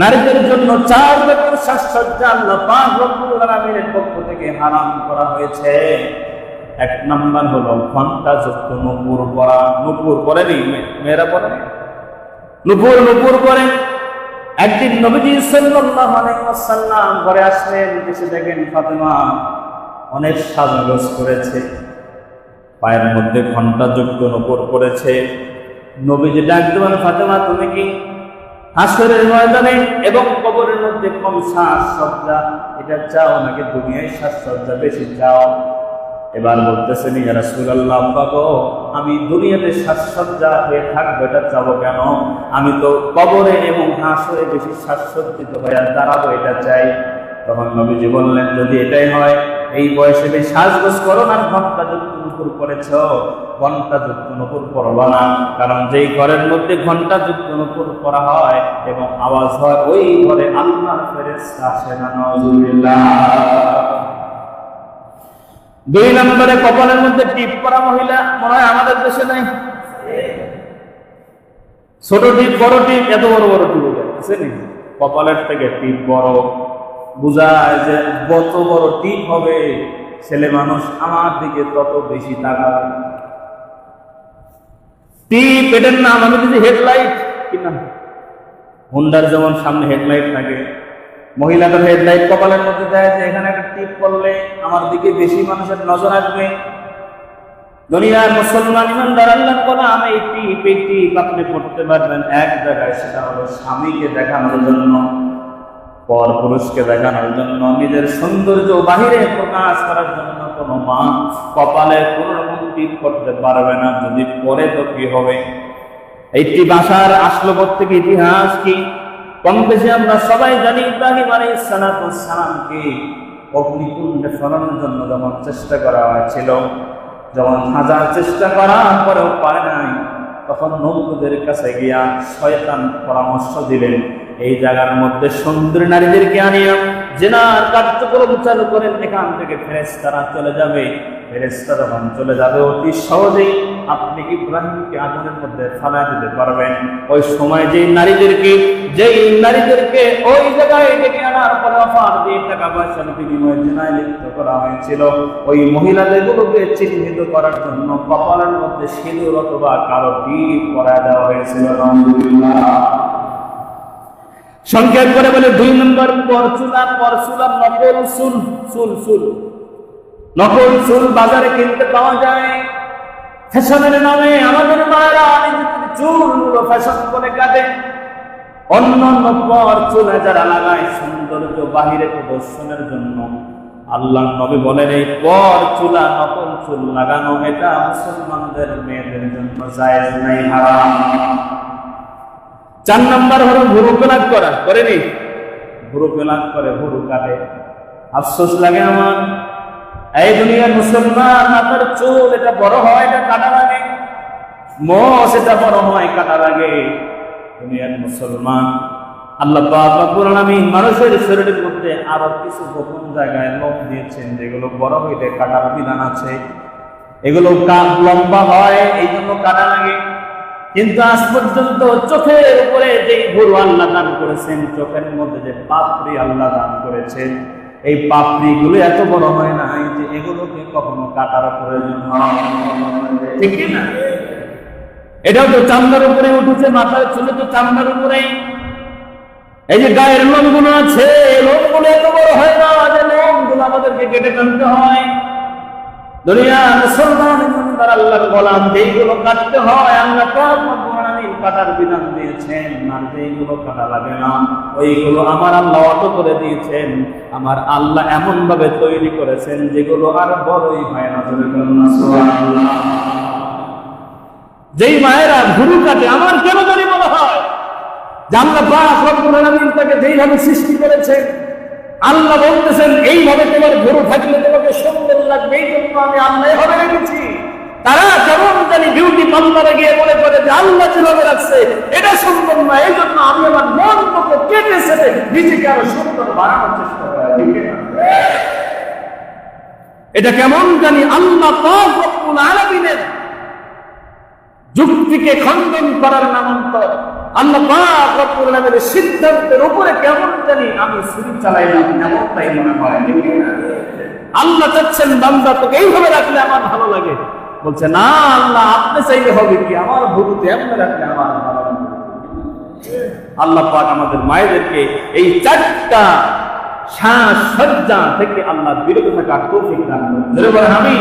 নারীদের জন্য চার রকম সাজসজ্জা আল্লাহ রব্বুল আলামিনের পক্ষ থেকে হারাম করা হয়েছে। এক নাম্বার হলো ঘণ্টা যুক্ত নুপুর পরা নুপুর পরেনি মেয়েরা পরে নুপুর নুপুর পরে একদিন নবীজি সাল্লাল্লাহু আলাইহি ওয়াসাল্লাম ঘরে আসলেন এসে দেখেন ফাতেমা অনেক সাজগোজ করেছে। পায়ের মধ্যে ঘণ্টা যুক্ত নুপুর পড়েছে। নবীজি ডাক দেবেন ফাতেমা, তুমি কি হাসরের ময়দানে এবং কবরের মধ্যে কম সাজসজ্জা এটা চাও নাকি দুনিয়ায় সাজসজ্জা বেশি চাও? এবার বলতেছেন ইয়া রাসূলুল্লাহ, বাবা, আমি দুনিয়াতে সাজসজ্জা হয়ে থাকব, এটা চাবো কেন? আমি তো কবরে এবং হাসরে বেশি সাজসজ্জিত হয়ে দাঁড়াবো, এটা চাই। তখন নবীজি বললেন, যদি এটাই হয় এই বয়সে বেশ সাজগোজ করো না ঘণ্টা যুক্ত নুপুর করেছ ঘণ্টা যুক্ত নুপুর পরবা না, কারণ যেই ঘরের মধ্যে ঘণ্টা যুক্ত নুপুর করা হয় এবং আওয়াজ হয়, ওই ঘরে আল্লাহ ফেরেশতা আসে না নাউজুবিল্লাহ দুই নম্বরে কপালের মধ্যে টিপ করা মহিলা, মনে হয় আমাদের দেশে নাই? ছোট টিপ, বড় টিপ, এত বড় বড় টিপ আছে নি কপালের থেকে টিপ বড় বুঝায় যে যত বড় টিপ হবে, ছেলে মানুষ আমার দিকে তত বেশি তাকাবে টিপ এটার নাম, আমি যদি হেডলাইট, কি নাম? হোন্ডার যেমন সামনে হেডলাইট থাকে, মহিলাদের হেডলাইট কপালের মধ্যে দেয় যে, এখানে একটা টিপ করলে আমার দিকে বেশি মানুষের নজর আসবে। দুনিয়ার মুসলমান ইমানদার আল্লাহ বলে, আমি এই টিপ এই টিপ আপনি পড়তে পারবেন। এক জায়গায় সেটা হলো স্বামীকে দেখানোর জন্য। পর পুরুষকে দেখানোর জন্য, নিজের সৌন্দর্য বাহিরে প্রকাশ করার জন্য কোনো মা কপালে কোন করতে পারবে না, যদি পরে তো কি হবে? এইটি বাসার আসলো থেকে ইতিহাস কি? কম বেশি আমরা সবাই জানি ইব্রাহিম আলী সালামকে অগ্নিকুণ্ডে ফলানোর জন্য যখন চেষ্টা করা হয়েছিল যখন হাজার চেষ্টা করার পরেও পারে নাই, তখন নমরুদের কাছে গিয়া শয়তান পরামর্শ দিলেন এই জায়গার মধ্যে সুন্দরী নারীদেরকে আনিয়া জেনার কার্যক্রম চালু করেন, এখান থেকে ফেরেস্তারা চলে যাবে। ফেরেস্তা যখন চলে যাবে, অতি সহজেই আপনি ইব্রাহিমকে আগুনের মধ্যে ফালা দিতে পারবেন। ওই সময় যেই নারীদেরকে যেই নারীদেরকে ওই জায়গায় ডেকে আনার পরে অফার দিয়ে টাকা পয়সার বিনিময়ে জেনায় লিপ্ত করা হয়েছিল। ওই মহিলাদেরগুলোকে চিহ্নিত করার জন্য কপালের মধ্যে সিঁদুর অথবা কালো টিপ করা দেওয়া হয়েছিল। আলহামদুলিল্লাহ। সংক্ষেপ করে বলে, দুই নম্বর পরচুলা পরচুলা নকল চুল চুল চুল। নকল চুল বাজারে কিনতে পাওয়া যায়। ফ্যাশনের নামে আমাদের মায়েরা চুলগুলো ফ্যাশন করে কাটে অন্য অন্য চুলে যারা লাগায়, সৌন্দর্য বাহিরে প্রদর্শনের জন্য। আল্লাহ নবী বলেন, এই পর চুলা, নকল চুল লাগানো, এটা মুসলমানদের মেয়েদের জন্য জায়েজ নাই, হারাম। চার নাম্বার হলো ভুরু পেলাক করা করেনি ভুরু পেলাক করে ভুরু কাটে আফসোস লাগে আমার। এই দুনিয়ার মুসলমান আপনার চুল এটা বড় হয়, এটা কাটা লাগে? মোষ এটা বড় হয়, কাটা লাগে। দুনিয়ার মুসলমান, আল্লাহ পাক আমি মানুষের শরীরের মধ্যে আরও কিছু গোপন জায়গায় লোক দিয়েছেন, যেগুলো বড় হইলে কাটার বিধান আছে। এগুলো লম্বা হয়, এই জন্য কাটা লাগে। কিন্তু আজ পর্যন্ত চোখের উপরে যে গরু আল্লাহ দান করেছেন, চোখের মধ্যে যে পাপড়ি আল্লাহ দান করেছেন, এই পাপড়ি গুলো এত বড় হয় না যে এগুলোকে কখনো কাটার প্রয়োজন ঠিক না? এটাও তো চামড়ার উপরে উঠেছে, মাথার চুলে তো চামড়ার উপরেই। এই যে গায়ের লোমগুলো আছে লোমগুলো এত বড় হয় না যে লোমগুলো আমাদেরকে কেটে টানতে হয়। দুনিয়া মুসলমান ইমানদার আল্লাহর গোলাম কাটতে হয়, আল্লাহ কাটার বিধান দিয়েছেন। কাটা লাগে না, ওইগুলো আমার আল্লাহ করে দিয়েছেন। আমার আল্লাহ এমন ভাবে তৈরি করেছেন, যেগুলো আর বড়ই হয় না। যেই মায়েরা ভুরু কাটে, আমার কেন জানি মনে হয় যে আলামিন তাকে যেইভাবে সৃষ্টি করেছেন, আল্লাহ বলতেছেন, এইভাবে তোমার গরু থাকলে তোমাকে সুন্দর লাগবে। এই জন্য আমি আল্লাহ হবে রেখেছি। তারা কেমন জানি বিউটি পার্লারে গিয়ে মনে করে যে আল্লাহ যেভাবে রাখছে, এটা সুন্দর না এই জন্য আমি আমার মন মতো কেটে সেটে নিজেকে আরও সুন্দর বানানোর চেষ্টা করি এটা কেমন জানি আল্লাহ রব্বুল যুক্তিকে খণ্ডন করার নামান্তর আল্লাহ রব্বুল আলামিনের সিদ্ধান্তের উপরে কেমন জানি আমি ছুরি চালাইলাম, এমনটাই মনে হয়? আল্লাহ চাচ্ছেন বান্দা তোকে এইভাবে রাখলে আমার ভালো লাগে। বলছে, না, আল্লাহ, আপনি চাইলে হবে কি? আমার ভুলতে এমন রাখলে আমার আল্লাহ পাক আমাদের মায়েদেরকে এই চারটা শ্বাস সজ্জা থেকে আল্লাহ বিরত থাকার তৌফিক দান আমি